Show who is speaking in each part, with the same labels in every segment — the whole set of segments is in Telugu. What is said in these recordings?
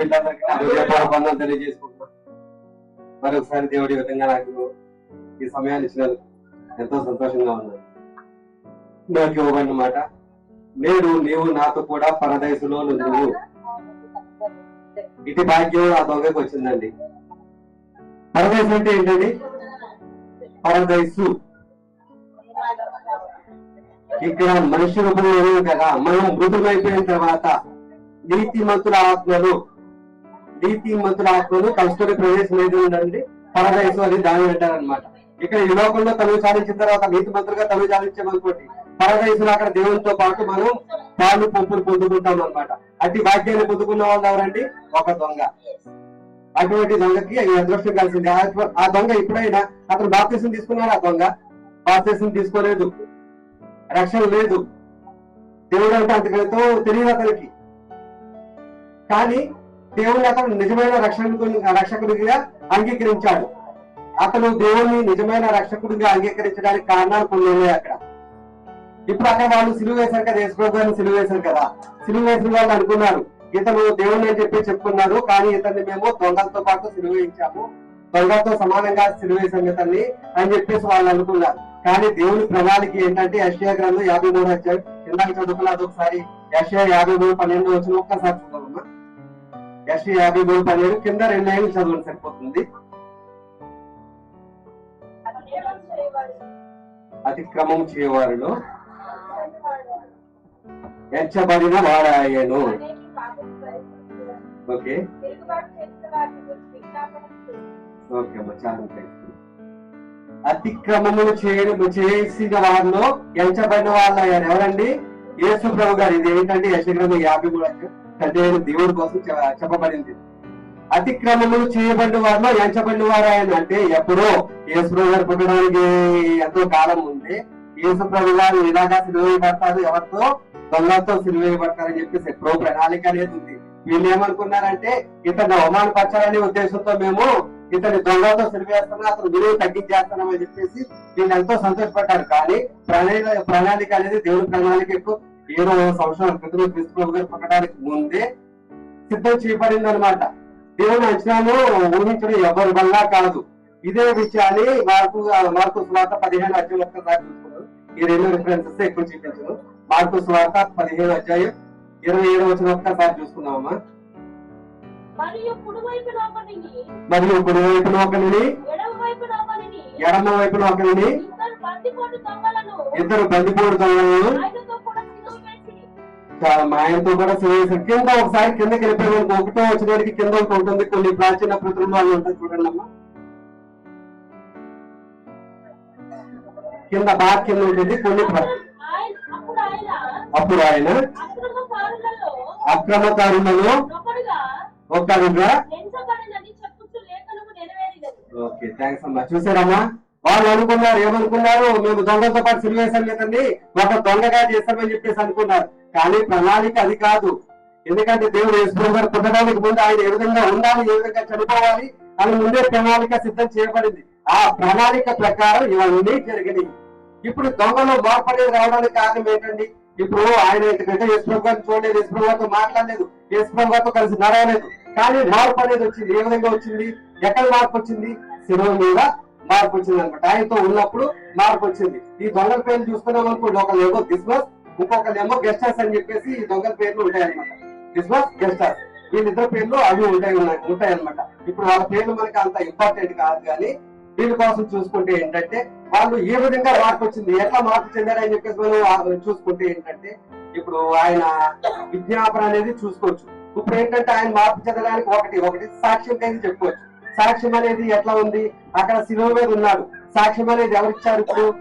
Speaker 1: బిడ్డలందరికీ తెలియజేసుకుంటున్నాను మరొకసారి దేవుడి విధంగా నాకు ఈ సమయాన్ని ఇచ్చినందుకు ఎంతో సంతోషంగా ఉన్నాను. నాకు ఇవ్వబడిన మాట నేడు నీవు నాతో కూడా పరదేశంలో నువ్వు ఇటు భాగ్యం ఆ దొంగకు వచ్చిందండి. పరదేశం అంటే ఏంటండి? పరదేశు. ఇక్కడ మనిషి రూపంలో కదా మనం మృదులైపోయిన తర్వాత నీతిమంతుల ఆత్మలు నీతిమంతుల ఆత్మలు కలుసుకునే ప్రదేశం ఏది ఉందండి పరదేశం అది దాని అంటారనమాట ఇక్కడ ఈ లోకంలో తమిళ సాధించిన తర్వాత నీతిమంతులుగా తనువు సాధించామనుకోండి పరదేశంలో అక్కడ దేవునితో పాటు మనం పాలు పంపులు పొందుకుంటాం అనమాట అట్టి భాగ్యాన్ని పొందుకున్న వాళ్ళు ఎవరండి? ఒక దొంగ. అటువంటి దొంగకి అదృష్టం కలిసింది. ఆ- దొంగ ఎప్పుడైనా అతను బాప్తీసం తీసుకున్నాడు? ఆ దొంగ బాప్తీసం తీసుకోలేదు. రక్షణ లేదు. దేవుడు అంటే అంతకంతో తెలియదు అతనికి. కానీ దేవుని అతను నిజమైన రక్షకుడు రక్షకుడిగా అంగీకరించాడు. అతను దేవుని నిజమైన రక్షకుడిగా అంగీకరించడానికి కారణాలు కొన్ని ఉన్నాయి అక్కడ. ఇప్పుడు అక్కడ వాళ్ళు సిలువ వేశారు కదా యేసుప్రభు గారిని సిలువ వేశారు కదా. సిలువ వేసిన వాళ్ళు అనుకున్నారు ఇతను దేవుని అని చెప్పి చెప్పుకున్నారు కానీ ఇతన్ని మేము దొంగలతో పాటు సిలువ వేయించాము. దొంగలతో సమానంగా సిలువ వేసాం ఇతన్ని అని చెప్పేసి వాళ్ళు అనుకున్నారు. కానీ దేవుని ప్రణాళిక ఏంటంటే యశ్యా గ్రంథం యాభై మూడు వచ్చాయి ఇందాక చదువుకున్నది ఒకసారి. యశ్యా యాభై మూడు పన్నెండు వచ్చిన ఒక్కసారి చదువుకున్నా యశ్యా యాభై మూడు పన్నెండు కింద రెండు లైన్లు చదవండి సరిపోతుంది. అతిక్రమం చేయవారిలో ఎంచబడిన వాడాయను. ఓకే. ఓకే అమ్మా చాలా థాంక్స్. అతిక్రమములు చేయడం చేసిన వారిలో ఎంచబడిన వాళ్ళు అయ్యారు ఎవరండి? యేసు ప్రభు గారు. ఇది ఏంటంటే యశగ్రంథం యాభై మూడు అధ్యాయం దేవుడి కోసం చెప్పబడింది. అతిక్రమము చేయబడిన వారిలో ఎంచబడిన వారు ఆయన అంటే ఎప్పుడో యేసు గారు పుట్టడానికి ఎంతో కాలం ఉంది. యేసు ప్రభు గారు ఇలాగా సిలువేయబడతారు ఎవరితో? దొంగలతో సిలువేయబడతారని చెప్పేసి ప్రభు ప్రణాళిక అనేది ఉంది. వీళ్ళు ఏమనుకున్నారంటే ఇతను అవమానపరచాలనే ఉద్దేశంతో మేము ఇతని దొంగలతో సిరివేస్తున్నా అతను విలువ తగ్గించేస్తున్నామని చెప్పేసి వీళ్ళు ఎంతో సంతోషపడ్డారు. కానీ ప్రణాళిక ప్రణాళిక అనేది దేవుడి ప్రణాళిక ఎక్కువ. ఏడో సంవత్సరాల క్రితం క్రిస్తు ప్రభు గారు పుట్టడానికి ముందే సిద్ధం చేయబడింది అనమాట దేవుని అంచనాను ఊహించడం ఎవరి వల్ల కాదు. ఇదే విషయాన్ని మార్పు మార్పు స్వార్థ పదిహేను అధ్యాయం ఒక్కసారి చూసుకున్నాం ఈ రెండు రిఫరెన్సెస్ ఎక్కువ చూపించను. మార్పు స్వార్థ పదిహేను అధ్యాయం ఇరవై ఏడు వచ్చిన ఒక్కసారి చూసుకున్నామమ్మా
Speaker 2: మరియు కుడి వైపున ఒకనిని
Speaker 1: మరియు కుడి వైపున ఒకరిని
Speaker 2: ఎడమ వైపున ఒకనిని
Speaker 1: ఎడమ వైపున ఒకరిని
Speaker 2: ఇద్దరు బందిపోటు దొంగలను
Speaker 1: మా ఆయనతో కూడా సిలువేశారు కింద ఒకసారి కిందకి వెళ్ళిపోయాను ఒకటో వచ్చినడికి కింద ఒకటి ఉంటుంది. కొన్ని ప్రాచీన ప్రతులు ఉంటుంది చూడండి అమ్మా కింద బాగా కింద ఉంటుంది. కొన్ని
Speaker 2: అప్పుడు ఆయన అక్రమకారులలో
Speaker 1: ఒక్కడుగా ఓకే థ్యాంక్స్ అమ్మా. చూసారమ్మా? వాళ్ళు అనుకున్నారు ఏమనుకున్నారు? మేము దొంగతో పాటు సిలువేశాం కదండి. మాకు దొంగగా చేస్తామని చెప్పేసి అనుకున్నారు. కానీ ప్రణాళిక అది కాదు. ఎందుకంటే దేవుడు యేసు గారు పుట్టడానికి ముందు ఆయన ఏ విధంగా ఉండాలి ఏ విధంగా చనిపోవాలి అని ముందే ప్రణాళిక సిద్ధం చేయబడింది. ఆ ప్రణాళిక ప్రకారం ఇవన్నీ జరిగినాయి. ఇప్పుడు దొంగలు మార్పడి రావడానికి కారణం ఏంటండి? ఇప్పుడు ఆయన ఎందుకంటే యేసు గారిని చూడలేదు యేసు గారితో మాట్లాడలేదు యేసు గారితో కలిసి నడవలేదు. కానీ మార్పు అనేది వచ్చింది. ఏ విధంగా వచ్చింది? ఎక్కడ మార్పు వచ్చింది? శిలువ మీద మార్పు వచ్చింది అనమాట ఆయనతో ఉన్నప్పుడు మార్పు వచ్చింది. ఈ దొంగల పేర్లు చూస్తున్నాం అనుకోండి ఒకళ్ళు ఏమో క్రిస్మస్ ఇంకొకళ్ళు ఏమో గెస్ట్ హౌస్ అని చెప్పేసి ఈ దొంగల పేర్లు ఉంటాయి అనమాట క్రిస్మస్ గెస్ట్ హౌస్ వీళ్ళిద్దరు పేర్లు అవి ఉంటాయి ఉంటాయి అనమాట ఇప్పుడు వాళ్ళ పేర్లు మనకి అంత ఇంపార్టెంట్ కాదు కానీ వీళ్ళ కోసం చూసుకుంటే ఏంటంటే వాళ్ళు ఏ విధంగా మార్పు వచ్చింది ఎట్లా మార్పు చెందారని చెప్పేసి మనం చూసుకుంటే ఏంటంటే ఇప్పుడు ఆయన విజ్ఞాపన అనేది చూసుకోవచ్చు. ఇప్పుడు ఏంటంటే ఆయన మార్పు చెందడానికి ఒకటి ఒకటి సాక్ష్యం అనేది చెప్పుకోవచ్చు. సాక్ష్యం అనేది ఎట్లా ఉంది? అక్కడ శిలువ మీద ఉన్నాడు. సాక్ష్యం అనేది ఎవరిచ్చారు ఇప్పుడు?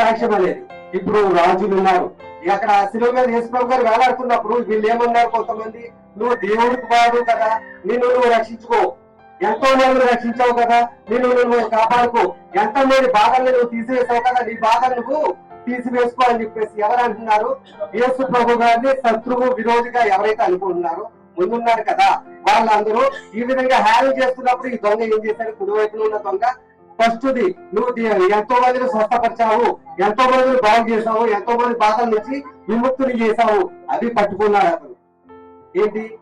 Speaker 1: సాక్ష్యం అనేది. ఇప్పుడు రాజులు ఉన్నారు. అక్కడ శిలువ మీద యేసుప్రభు గారు వేలాడుతున్నప్పుడు వీళ్ళు ఏమన్నారు కొంతమంది? నువ్వు దేవుడికి వాడు కదా. నిన్ను నువ్వు రక్షించుకో. ఎంతో మంది రక్షించావు కదా. నిన్ను నువ్వు కాపాడుకో. ఎంతో మంది బాధల్ని నువ్వు తీసివేసావు కదా. నీ బాధలు నువ్వు తీసివేసుకో అని చెప్పేసి ఎవరు అంటున్నారు? యేసు ప్రభు గారిని శత్రువు విరోధిగా ఎవరైతే అనుకుంటున్నారో ముందున్నారు కదా. వాళ్ళందరూ ఈ విధంగా హ్యాండిల్ చేస్తున్నప్పుడు ఈ దొంగ ఏం చేశాడు? కుడివైపున ఉన్న దొంగ. ఫస్ట్ ది నువ్వు ఎంతో మందిని స్వస్థపరిచావు ఎంతో మందిని బాగు చేసావు ఎంతో మంది బాధల నుంచి విముక్తులు చేసావు అది పట్టుకున్నాడు అతను. ఏంటి?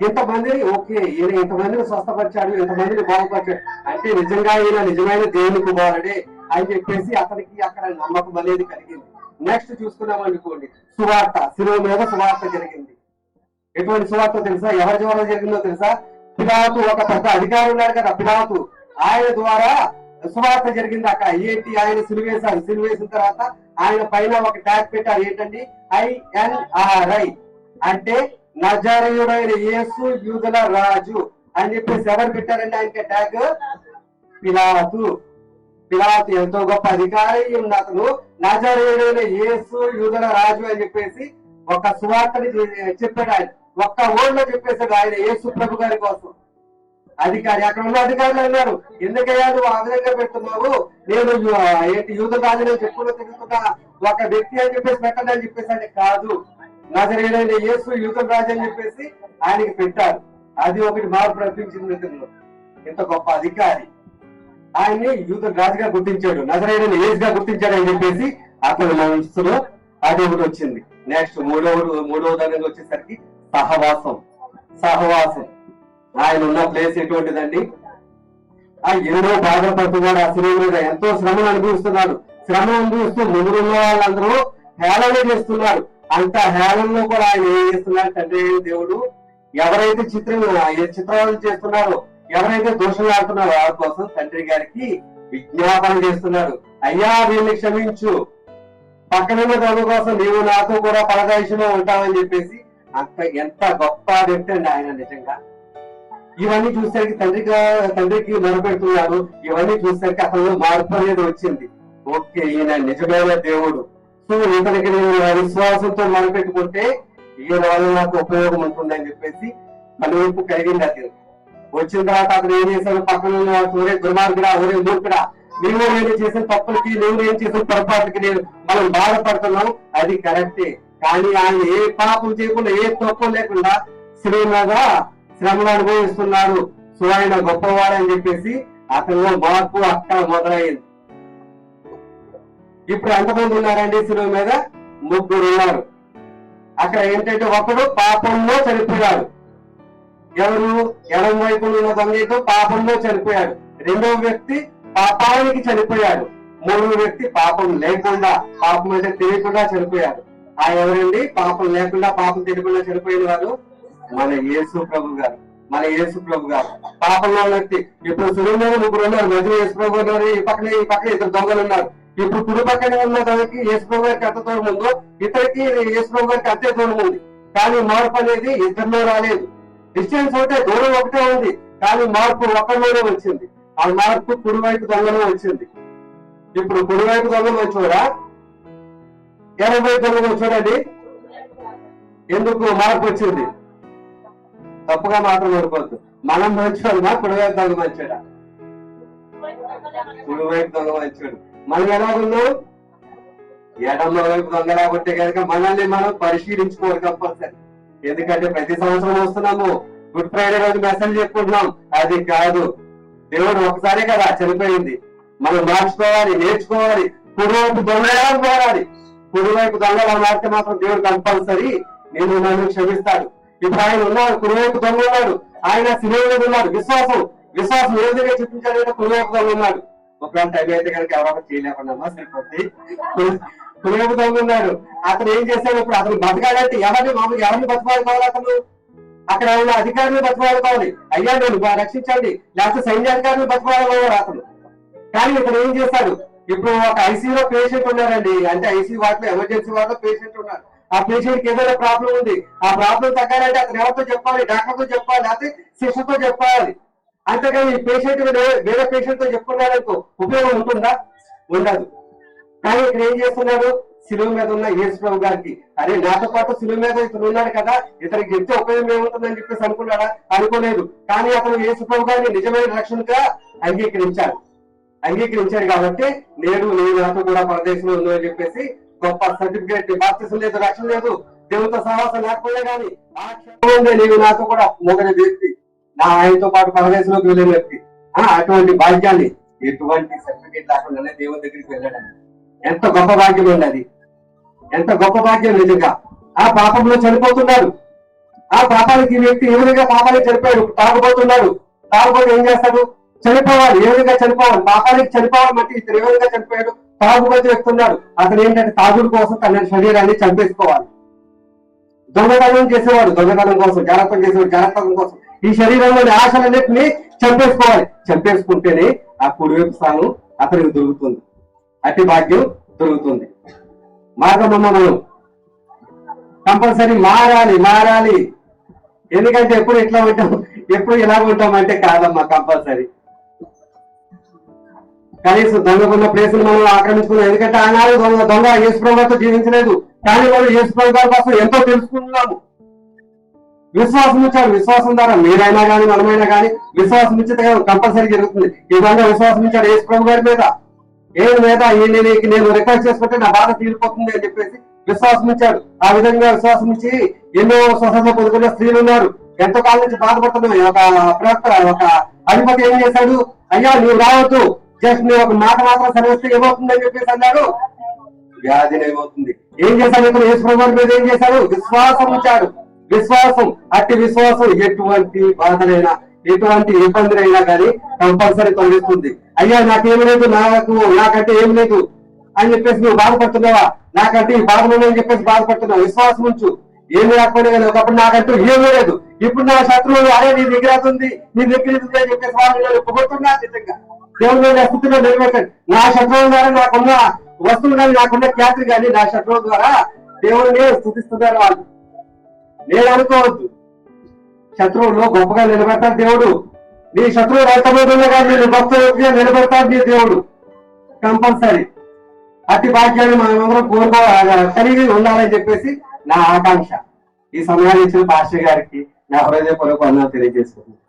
Speaker 1: ఇంతమందిని ఓకే ఈయన ఇంతమందిని స్వస్థపరిచాడు ఇంతమందిని బాగుపరిచాడు. అంటే నిజంగా ఈయన నిజమైన దేవుని కుమారుడే అని చెప్పేసి అతనికి అక్కడ నమ్మకం అనేది కలిగింది. నెక్స్ట్ చూసుకున్నాం అనుకోండి. సువార్త శిలువ మీద సువార్త జరిగింది. ఎటువంటి సువార్త తెలుసా? ఎవరి ద్వారా జరిగిందో తెలుసా? పిలాతు ఒక పెద్ద అధికారి ఉన్నాడు కదా పిలాతు. ఆయన ద్వారా సువార్త జరిగింది అక్క. ఏంటి? ఆయన సిలువేశారు సిలువేసిన తర్వాత ఆయన పైన ఒక ట్యాగ్ పెట్టారు. ఏంటండి? ఐఎన్ఆర్ఐ. అంటే నజరయుడైన యేసు యూదుల రాజు అని చెప్పేసి ఎవరు పెట్టారండి ఆయనకి ట్యాగ్? పిలాతు. పిలాతు ఎంతో గొప్ప అధికారి ఉన్న అతను యేసు యూదుల రాజు అని చెప్పేసి ఒక సువార్తని చెప్పాడు ఆయన. ఒక్క ఓళ్ళలో చెప్పేశాడు ఆయన యేసు ప్రభు గారి కోసం. అధికారి అక్కడ ఉన్న అధికారులు అన్నారు ఎందుకయ్యా నువ్వు ఆ విధంగా పెడుతున్నావు? నేను ఏంటి యూత రాజు చెప్పుకుంటూ తిరుగుతున్నా ఒక వ్యక్తి అని చెప్పేసి పెట్టండి అని చెప్పేసి అంటే కాదు. నజరేడైన యేసు యూత రాజు అని చెప్పేసి ఆయనకి పెట్టారు. అది ఒకటి మార్పు రప్పించింది మిత్రులు ఇంత గొప్ప అధికారి. ఆయన్ని యూత రాజుగా గుర్తించాడు నజరేడైన యేసుగా గుర్తించాడు అని చెప్పేసి అతని మనసులో అది ఒకటి వచ్చింది. నెక్స్ట్ మూడవ మూడవ దాని వచ్చేసరికి సహవాసం. సహవాసం. ఆయన ఉన్న ప్లేస్ ఎటువంటిదండి? ఆ ఎవరో బాధపడుతున్నాడు ఆ శిలువ మీద ఎంతో శ్రమను అనుభవిస్తున్నాడు. శ్రమ అనుభవిస్తూ ముందున్న వాళ్ళందరూ హేళన చేస్తున్నారు. అంత హేళనలో కూడా ఆయన ఏం చేస్తున్నాడు తండ్రి దేవుడు ఎవరైతే చిత్రం ఏ చిత్రాలు చేస్తున్నారో ఎవరైతే దోషులు ఆడుతున్నారో వారి కోసం తండ్రి గారికి విజ్ఞాపన చేస్తున్నారు అయ్యా వీళ్ళని క్షమించు. పక్కనున్న దొంగ కోసం నీవు నాతో కూడా పరదేశంలో ఉంటావని చెప్పేసి అంత ఎంత గొప్ప వ్యక్తి అండి ఆయన నిజంగా. ఇవన్నీ చూసరికి తండ్రిగా తండ్రికి మొరపెడుతున్నాడు. ఇవన్నీ చూసరికి అతను మార్పు అనేది వచ్చింది. ఓకే ఈయన నిజమైన దేవుడు. సో ఇతనికి నేను విశ్వాసంతో మొరపెట్టుకుంటే ఈయన వల్ల నాకు ఉపయోగం ఉంటుందని చెప్పేసి కనువింపు కలిగింది అది వచ్చిన తర్వాత అతను ఏం చేశాడు? పక్కన ఉన్న ఒరే దుర్మార్గుడా ఒరే మూర్ఖుడా నువ్వు నేను చేసిన తప్పులకి నువ్వు నేను చేసిన పొరపాటుకి నేను మనం బాధపడుతున్నాం. అది కరెక్టే. కానీ ఆయన ఏ పాపం చేయకుండా ఏ తప్పు లేకుండా శ్రీమగా మీద శ్రమను అనుభవిస్తున్నాడు. సో ఆయన గొప్పవాడని చెప్పేసి అతనిలో మార్పు అక్కడ మొదలైంది. ఇప్పుడు ఎంతమంది ఉన్నారండి శిలువ మీద? ముగ్గురు ఉన్నారు. అక్కడ ఏంటంటే ఒకడు పాపంలో చనిపోయాడు. ఎవరు? ఎడం వైపున ఉన్న దొంగతో పాపంలో చనిపోయాడు. రెండవ వ్యక్తి పాపానికి చనిపోయాడు. మూడవ వ్యక్తి పాపం లేకుండా పాపం అయితే తెలియకుండా చనిపోయాడు. ఆ ఎవరండి? పాపం లేకుండా పాపం తెలియకుండా చనిపోయిన వారు మన యేసు ప్రభు గారు. మన యేసు ప్రభు గారు. పాపంలో వ్యక్తి. ఇప్పుడు సులువు ముగ్గురు ఉన్నారు. మధ్య యేసు ప్రభు ఉన్నారు. ఈ పక్కన ఈ పక్కన ఇద్దరు దొంగలు ఉన్నారు. ఇప్పుడు కుడి పక్కన ఉన్న దానికి యేసు ప్రభు గారికి ఎంత దూరం ఉందో ఇతరికి యేసు ప్రభు గారికి అంతే దూరం ఉంది. కానీ మార్పు అనేది ఇద్దరిలో రాలేదు. డిస్టెన్స్ ఒకటే దూరం ఒకటే ఉంది. కానీ మార్పు ఒక్కరిలోనే వచ్చింది. ఆ మార్పు కుడివైపు దొంగలో వచ్చింది. ఇప్పుడు కుడివైపు దొంగలు వచ్చారా ఎనభై వైపు చూడండి ఎందుకు మార్పు వచ్చింది? తప్పుగా మాత్రం అనుకోవద్దు మనం మంచోడమా కుడివైపు దొంగ మంచోడా? కుడివైపు దొంగ మంచాడు. మనం ఎలా ఉన్నాం ఎడమ వైపు దొంగ రాబట్టే కనుక మనల్ని మనం పరిశీలించుకోవాలి కంపల్సరీ ఎందుకంటే ప్రతి సంవత్సరం వస్తున్నాము. గుడ్ ఫ్రైడే రోజు మెసేజ్ చెప్పుకుంటున్నాం. అది కాదు. దేవుడు ఒకసారి కదా చనిపోయింది. మనం మార్చుకోవాలి నేర్చుకోవాలి. కుడివైపు దొంగలా పోరాలి? కుడివైపు దొంగలు మారితే మాత్రం దేవుడు కంపల్సరీ నేను నన్ను క్షమిస్తాడు. ఇప్పుడు ఆయన ఉన్నాడు కుడివైపు దొంగ ఉన్నాడు ఆయన శిలువ ఉన్నాడు. విశ్వాసం విశ్వాసం ఏ విధంగా చూపించాలంటే కుడివైపు దొంగ ఉన్నాడు. ఒకవేళ టైం అయితే కనుక ఎవరో చేయలేకుండా సరిపోద్ది. కుడివైపు దొంగ ఉన్నాడు. అతను ఏం చేశాడు ఇప్పుడు? అతను బతకాలంటే ఎవరిని మామూలు ఎవరిని బతకాలి అతను? అక్కడ ఉన్న అధికారులు బతిమాడుకోవాలి అయ్యా నేను బా- రక్షించండి. లేకపోతే సైన్యాధికారులు బతిమాడుకోవాలి అతను. కానీ ఇతను ఏం చేస్తాడు ఇప్పుడు ఒక ఐసీలో పేషెంట్ ఉన్నారండి. అంటే ఐసీయూ వాటిలో ఎమర్జెన్సీ వాటిలో పేషెంట్ ఉన్నారు. ఆ పేషెంట్కి ఏదైనా ప్రాబ్లం ఉంది ఆ ప్రాబ్లం తగ్గాలంటే అతను ఎవరితో చెప్పాలి? డాక్టర్తో చెప్పాలి? లేకపోతే సిస్టర్తో చెప్పాలి? అంతేకాని ఈ పేషెంట్ వేరే పేషెంట్తో చెప్పుకున్నారనుకో ఉపయోగం ఉంటుందా? ఉండదు. కానీ ఇక్కడ ఏం చేస్తున్నాడు శిలువు మీద ఉన్న యేసు ప్రభు గారికి. అరే నాతో పాటు శిలువ మీద ఇతను ఉన్నాడు కదా ఇతనికి చెప్తే ఉపయోగం ఏముంటుందని చెప్పేసి అనుకున్నాడా? అనుకోలేదు. కానీ అతను యేసు ప్రభు గారిని నిజమైన రక్షణగా అంగీకరించాడు. అంగీకరించాడు కాబట్టి నేను నేను నాతో కూడా పరదేశంలో ఉందో అని చెప్పేసి గొప్ప సర్టిఫికేట్ బాప్తిసం లేదు రక్షణ లేదు. దేవునితో సహవాసం లేకపోయినా కానీ ఆ క్షణంలో నీవు నాతో కూడా మొగని వ్యక్తి నా ఆయనతో పాటు పరదేశంలోకి వెళ్ళిన వ్యక్తి. ఆ, అటువంటి భాగ్యాన్ని ఎటువంటి సర్టిఫికేట్ లేకుండానే దేవుని దగ్గరికి వెళ్ళడం. ఎంత గొప్ప భాగ్యం అండి అది. ఎంత గొప్ప భాగ్యం నిజంగా. ఆ పాపంలో చనిపోతున్నాడు. ఆ పాపానికి వ్యక్తి ఏ విధంగా పాపానికి చనిపోయాడు? తాగబోతున్నాడు. తాగబోతే ఏం చేస్తాడు? చనిపోవాలి. ఏ విధంగా చనిపోవాలి? పాపానికి చనిపోవాలంటే ఇతను ఏ విధంగా చనిపోయాడు? తాగుబోతు వ్యక్తి అతను ఏంటంటే తాగుడు కోసం తన శరీరాన్ని చంపేసుకోవాలి. దొంగతనం చేసేవాడు దొంగతనం కోసం జాగ్రత్తం చేసేవాడు జాగ్రత్తం కోసం. ఈ శరీరంలోని ఆశలన్నింటినీ చంపేసుకోవాలి. చంపేసుకుంటేనే ఆ కుడివైపు స్థానం అతనికి దొరుకుతుంది. అతి భాగ్యం దొరుకుతుంది. మార్గం మనం కంపల్సరీ మారాలి మారాలి. ఎందుకంటే ఎప్పుడు ఇట్లా ఉంటాం? ఎప్పుడు ఇలా ఉంటాం అంటే కాదమ్మా కంపల్సరీ. కనీసం దొంగకున్న ప్లేసులు మనం ఆక్రమించుకున్నాం. ఎందుకంటే ఆనాడు దొంగ దొంగ యేసుప్రభుతో జీవించలేదు. కానీ మనం యేసుప్రభు గారి కోసం ఎంతో తెలుసుకున్నాము. విశ్వాసం ఇచ్చాడు విశ్వాసం ద్వారా మీరైనా కానీ మనమైనా కానీ విశ్వాసం ఇచ్చితే కంపల్సరీ జరుగుతుంది. ఈ విధంగా విశ్వాసం ఇచ్చాడు యేసుప్రభు గారి మీద. ఏం మీద నీకు నేను నేను రిక్వెస్ట్ చేసుకుంటే నా బాధ తీరిపోతుంది అని చెప్పేసి విశ్వాసం ఇచ్చాడు ఆ విధంగా విశ్వాసం ఇచ్చి ఎన్నో స్వస్థత పొందుకున్న స్త్రీలు ఉన్నారు. ఎంతో కాలం నుంచి బాధపడుతున్నాయి ఒక ప్రవక్త ఒక అధిపతి ఏం చేశాడు? అయ్యా నువ్వు రావద్దు. జస్ట్ నువ్వు ఒక మాట మాత్రం సరిస్తే ఏమవుతుందని చెప్పేసి అన్నాడు. వ్యాధి ఏమవుతుంది ఏం చేశాడు ఇక్కడ యేసు మీద ఏం చేశాడు? విశ్వాసం ఉంచాడు. విశ్వాసం అట్టి విశ్వాసం. ఎటువంటి బాధలైనా ఎటువంటి ఇబ్బందులైనా కానీ కంపల్సరీ తొలగిస్తుంది. అయ్యా నాకేం లేదు నాకు నాకంటే ఏం లేదు అని చెప్పేసి నువ్వు బాధపడుతున్నావా? నాకంటే ఈ బాధలు అని చెప్పేసి బాధపడుతున్నావు? విశ్వాసం ఉంచు. ఏమి లేకపోయినా కానీ ఒకప్పుడు నాకంటూ ఏమీ లేదు. ఇప్పుడు నా శత్రువులు అరే నీ దగ్గర ఉంది నీ దగ్గర ఉంది అని చెప్పేసి వాళ్ళు పొగుడుతున్నా నిజంగా. దేవుడు మీద స్థితిలో నిలబెట్టాడు నా శత్రువుల ద్వారా నాకున్న వస్తువులు కానీ నాకున్న ఖ్యాతి కానీ నా శత్రువుల ద్వారా దేవుడిని స్థుతిస్తున్నారు వాళ్ళు. నేను అనుకోవద్దు. శత్రువులు గొప్పగా నిలబెడతాడు దేవుడు. నీ శత్రువు ఎంతమంది కానీ నేను గొప్ప నిలబెడతాడు నీ దేవుడు. కంపల్సరీ. అతి భాగ్యాన్ని మనమందరం కోరుకో కలిగి ఉండాలని చెప్పేసి నా ఆకాంక్ష. ఈ సమయాన్ని ఇచ్చిన పాస్టర్ గారికి నా హృదయపూర్వక వందనాలు తెలియజేసుకుంటున్నాను.